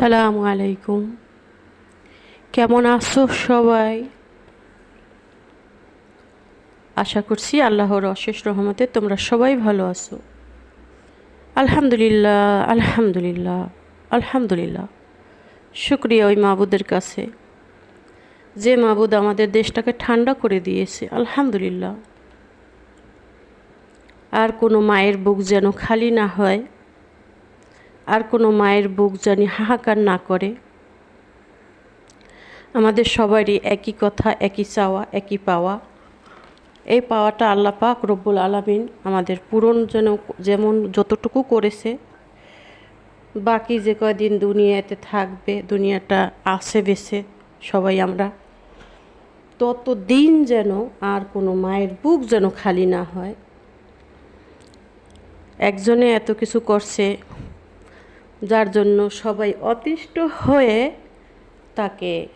আসসালামু আলাইকুম। কেমন আছো সবাই? আশা করছি আল্লাহর অশেষ রহমতে তোমরা সবাই ভালো আছো। আলহামদুলিল্লাহ আলহামদুলিল্লাহ আলহামদুলিল্লাহ। শুক্রিয়া ওই মাবুদের কাছে। যে মাবুদ আমাদের দেশটাকে ঠান্ডা করে দিয়েছে, আলহামদুলিল্লাহ। আর কোনো মায়ের বুক যেন খালি না হয়। আর কোনো মায়ের বুক জানি হাহাকার না করে। আমাদের সবারই একই কথা, একই চাওয়া, একই পাওয়া। এই পাওয়াটা আল্লাহ পাক রব্বুল আলমিন আমাদের পূরণ যেন, যেমন যতটুকু করেছে। বাকি যে কদিন দুনিয়াতে থাকবে, দুনিয়াটা আছে বেছে, সবাই আমরা। তত দিন যেন আর কোনো মায়ের বুক যেন খালি না হয়। একজনে এত কিছু করছে যার জন্য সবাই অতিষ্ঠ হয়ে তাকে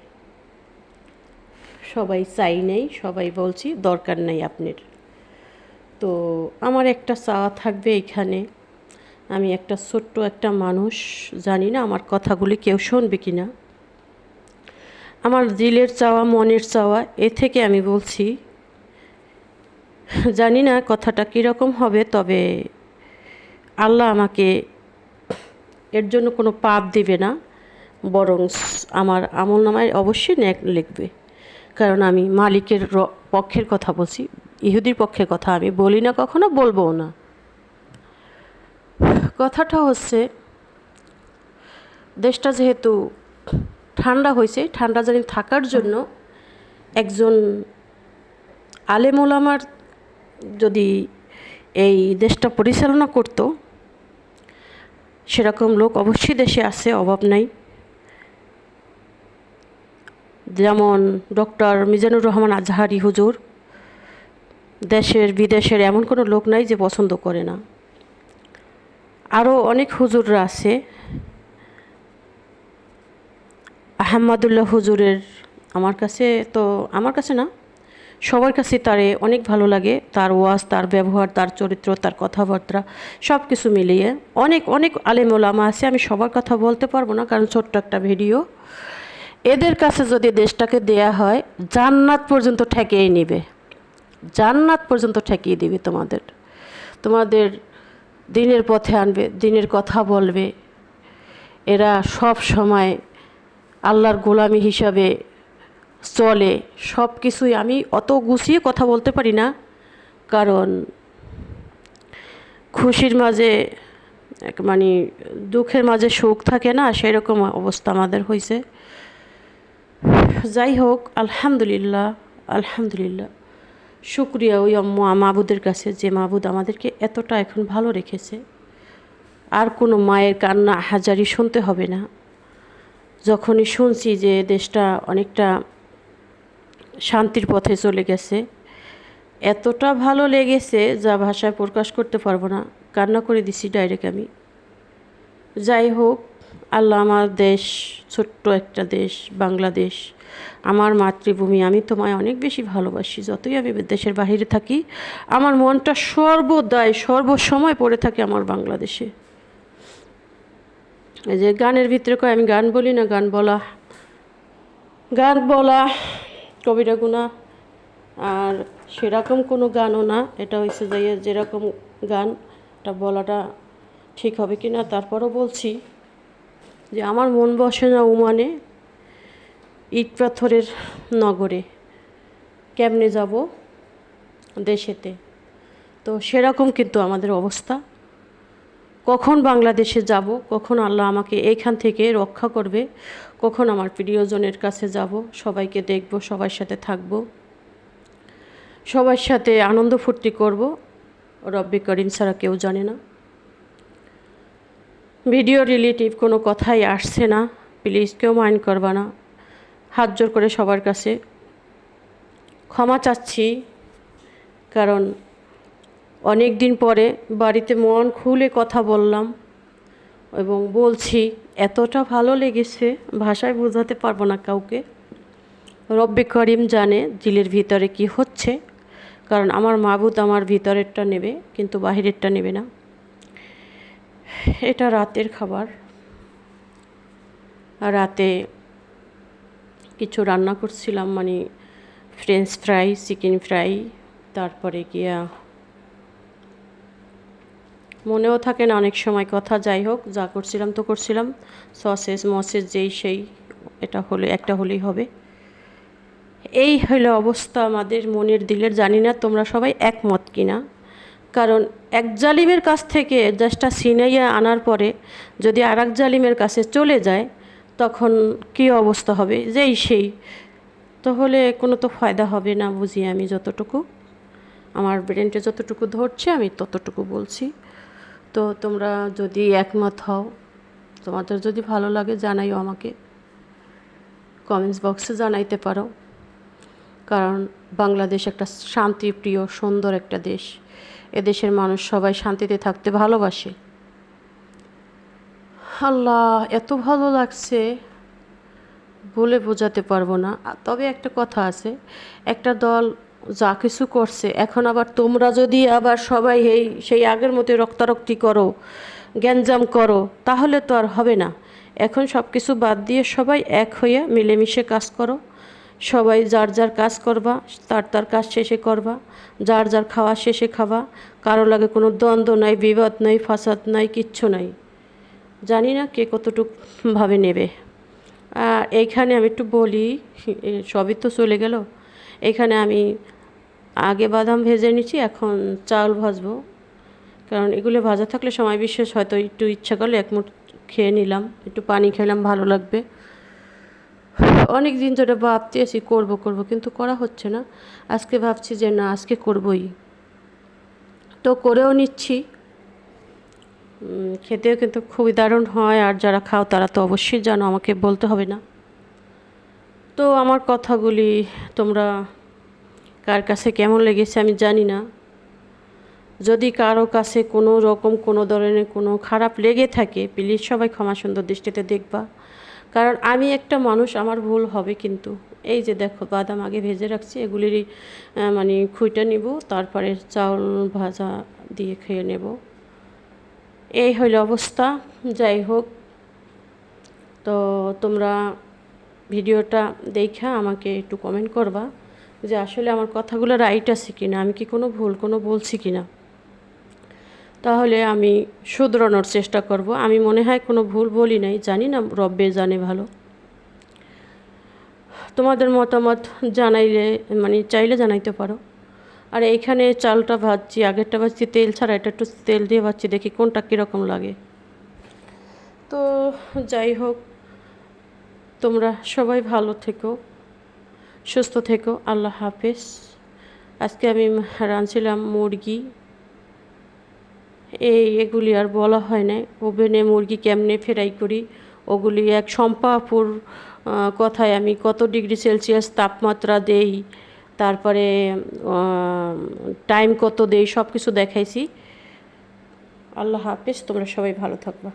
সবাই চাই নেই, সবাই বলছি, দরকার নেই আপনার। তো আমার একটা চাওয়া থাকবে এখানে। আমি একটা ছোট্ট একটা মানুষ, জানি না আমার কথাগুলি কেউ শুনবে কি না। আমার দিলের চাওয়া, মনের চাওয়া, এ থেকে আমি বলছি, জানি না কথাটা কীরকম হবে, তবে আল্লাহ আমাকে এর জন্য কোনো পাপ দেবে না, বরং আমার আমল নামায় অবশ্যই ন্যাক লিখবে। কারণ আমি মালিকের পক্ষের কথা বলছি, ইহুদির পক্ষের কথা আমি বলি না, কখনো বলব না। কথাটা হচ্ছে, দেশটা যেহেতু ঠান্ডা হয়েছে, ঠান্ডা জানি থাকার জন্য একজন আলেমোলামার যদি এই দেশটা পরিচালনা করতো সেরকম লোক অবশ্যই দেশে আছে, অভাব নাই। যেমন ডক্টর মিজানুর রহমান আজহারি হুজুর, দেশের বিদেশের এমন কোনো লোক নাই যে পছন্দ করে না। আরও অনেক হুজুররা আছে। আহম্মদুল্লাহ হুজুরের, আমার কাছে তো, আমার কাছে না সবার কাছে তারে অনেক ভালো লাগে, তার ওয়াজ, তার ব্যবহার, তার চরিত্র, তার কথাবার্তা সব কিছু মিলিয়ে। অনেক অনেক আলেম ওলামা আছে, আমি সবার কথা বলতে পারব না, কারণ ছোট্ট একটা ভিডিও। এদের কাছে যদি দেশটাকে দেয়া হয়, জান্নাত পর্যন্ত ঠেকিয়ে নেবে। জান্নাত পর্যন্ত ঠেকিয়ে দিবে তোমাদের। তোমাদের দিনের পথে আনবে, দিনের কথা বলবে। এরা সব সময় আল্লাহর গোলামি হিসাবে চলে। সব কিছুই আমি অত গুছিয়ে কথা বলতে পারি না। কারণ খুশির মাঝে এক মানে দুঃখের মাঝে সুখ থাকে না, সেরকম অবস্থা আমাদের হয়েছে যাই হোক, আলহামদুলিল্লাহ আলহামদুলিল্লাহ। শুক্রিয়া ওই মাবুদের কাছে যে মাবুদ আমাদেরকে এতটা এখন ভালো রেখেছে। আর কোনো মায়ের কান্না হাজারি শুনতে হবে না। যখনই শুনছি যে দেশটা অনেকটা শান্তির পথে চলে গেছে। এতটা ভালো লেগেছে যা ভাষায় প্রকাশ করতে পারব না। কান্না করে দিছি ডাইরেক্ট আমি। যাই হোক, আল্লাহ আমার দেশ, ছোট্ট একটা দেশ, বাংলাদেশ, আমার মাতৃভূমি, আমি তোমায় অনেক বেশি ভালোবাসি। যতই আমি দেশের বাহিরে থাকি, আমার মনটা সর্বদাই, সর্বসময় পড়ে থাকে আমার বাংলাদেশে। এই যে গানের ভিতরে কয়, আমি গান বলি না, গান বলা গান বলা কবিরা গুণা আর সেরকম কোনো গানও না। এটা হয়েছে যাইয়ে যেরকম গান, এটা বলাটা ঠিক হবে কি না তারপরও বলছি যে আমার মন বসে না উমানে, ইট পাথরের নগরে। কেমনে যাব দেশেতে? তো সেরকম কিন্তু আমাদের অবস্থা। কখন বাংলাদেশে যাব? কখন আল্লাহ আমাকে এইখান থেকে রক্ষা করবে? কখন আমার প্রিয়জনের কাছে যাব? সবাইকে দেখব, সবার সাথে থাকব। সবার সাথে আনন্দ ফুর্তি করব। রব্বি করিম ছাড়া কেউ জানে না। ভিডিও রিলেটিভ কোনো কথাই আসছে না। প্লিজ কেউ মাইন্ড করবা না। হাত জোর করে সবার কাছে ক্ষমা চাচ্ছি। কারণ অনেক দিন পরে বাড়িতে মন খুলে কথা বললাম এবং বলছি, এতটা ভালো লেগেছে, ভাষায় বোঝাতে পারব না কাউকে। রব্বে করিম জানে জিলের ভিতরে কি হচ্ছে, কারণ আমার মাবুদ আমার ভিতরেরটা নেবে, কিন্তু বাহিরেরটা নেবে না। এটা রাতের খাবার। রাতে কিছু রান্না করছিলাম মানে ফ্রেঞ্চ ফ্রাই, চিকেন ফ্রাই, তারপরে গিয়া মনেও থাকে না, অনেক সময় কথা যাই হোক, যা করছিলাম তো করছিলাম, সসেস, মসেস, যেই সেই, এটা হলে, একটা হলেই হবে। এই হলো অবস্থা আমাদের মনের দিলের, জানি না তোমরা সবাই একমত কিনা। কারণ এক জালিমের কাছ থেকে জাস্টটা সিনাইয়া আনার পরে যদি আর এক জালিমের কাছে চলে যায়, তখন কী অবস্থা হবে? যেই সেই। তাহলে কোনো তো ফায়দা হবে না বুঝি আমি যতটুকু। আমার ব্রেনটা যতটুকু ধরছে, আমি ততটুকু বলছি। তো তোমরা যদি একমত হও, তোমাদের যদি ভালো লাগে জানাইও আমাকে। কমেন্টস বক্সে জানাইতে পারো। কারণ বাংলাদেশ একটা শান্তিপ্রিয়, সুন্দর একটা দেশ। এদেশের মানুষ সবাই শান্তিতে থাকতে ভালোবাসে। আল্লাহ, এত ভালো লাগছে, বলে বোঝাতে পারব না। তবে একটা কথা আছে, একটা দল যা কিছু করছে। এখন আবার তোমরা যদি আবার সবাই এই, সেই আগের মতো রক্তারক্তি করো, গ্যাঞ্জাম করো, তাহলে তো আর হবে না। এখন সব কিছু বাদ দিয়ে সবাই এক হয়ে মিলেমিশে কাজ করো। সবাই যার যার কাজ করবা, তার তার কাজ শেষে করবা। যার যার খাওয়া শেষে খাবা। কারও লাগে কোনো দ্বন্দ্ব নাই, বিবাদ নাই, ফাসাদ নাই, কিচ্ছু নাই। জানি না কে কতটুক ভাবে নেবে। আর এইখানে আমি একটু বলি সবই তো চলে গেল। এখানে আমি আগে বাদাম ভেজে নিচ্ছি, এখন চাল ভাজবো। কারণ এগুলো ভাজা থাকলে সময় বিশেষ হয়তো একটু ইচ্ছা করলে এক মুঠ খেয়ে নিলাম। একটু পানি খেলাম, ভালো লাগবে। অনেক দিন ধরে ভাবতে আছি, করব করব, কিন্তু করা হচ্ছে না। আজকে ভাবছি যে না, আজকে করবই। তো করেও নিচ্ছি। খেতেও কিন্তু খুবই দারুণ হয়, আর যারা খাও তারা তো অবশ্যই জানো, আমাকে বলতে হবে না। তো আমার কথাগুলি তোমরা কার কাছে কেমন লেগেছে আমি জানি না। যদি কারও কাছে কোনো রকম, কোনো ধরনের কোনো খারাপ লেগে থাকে প্লিজ সবাই ক্ষমা সুন্দর দৃষ্টিতে দেখবা। কারণ আমি একটা মানুষ, আমার ভুল হবে কিন্তু। এই যে দেখো, বাদাম আগে ভেজে রাখছি, এগুলিরই মানে খুঁইটা নিব, তারপরে চাউল ভাজা দিয়ে খেয়ে নেব। এই হইল অবস্থা, যাই হোক। তো তোমরা ভিডিওটা দেখা আমাকে একটু কমেন্ট করবা। যে আসলে আমার কথাগুলো রাইট আছে কি না আমি কি কোনো ভুল, কোনো বলছি কি না তাহলে আমি শুধরানোর চেষ্টা করব। আমি মনে হয় কোনো ভুল বলি নাই, জানি না রব্বে জানে ভালো। তোমাদের মতামত জানাইলে মানে চাইলে জানাইতে পারো। আর এইখানে চালটা ভাজছি, আগেরটা ভাজছি, তেল ছাড়া এটা একটু তেল দিয়ে ভাজছি, দেখি কোনটা কীরকম লাগে। তো যাই হোক, তোমরা সবাই ভালো থেকো। সুস্থ থেকো, আল্লাহ হাফেজ। আজকে আমি রাঁধছিলাম মুরগি। এই এগুলি আর বলা হয় না ওভেনে মুরগি কেমনে ফেরাই করি, ওগুলি এক সম্পাপুর কথায় আমি কত ডিগ্রি সেলসিয়াস তাপমাত্রা দেই, তারপরে টাইম কত দেই সব কিছু দেখাইছি। আল্লাহ হাফেজ, তোমরা সবাই ভালো থাকবা।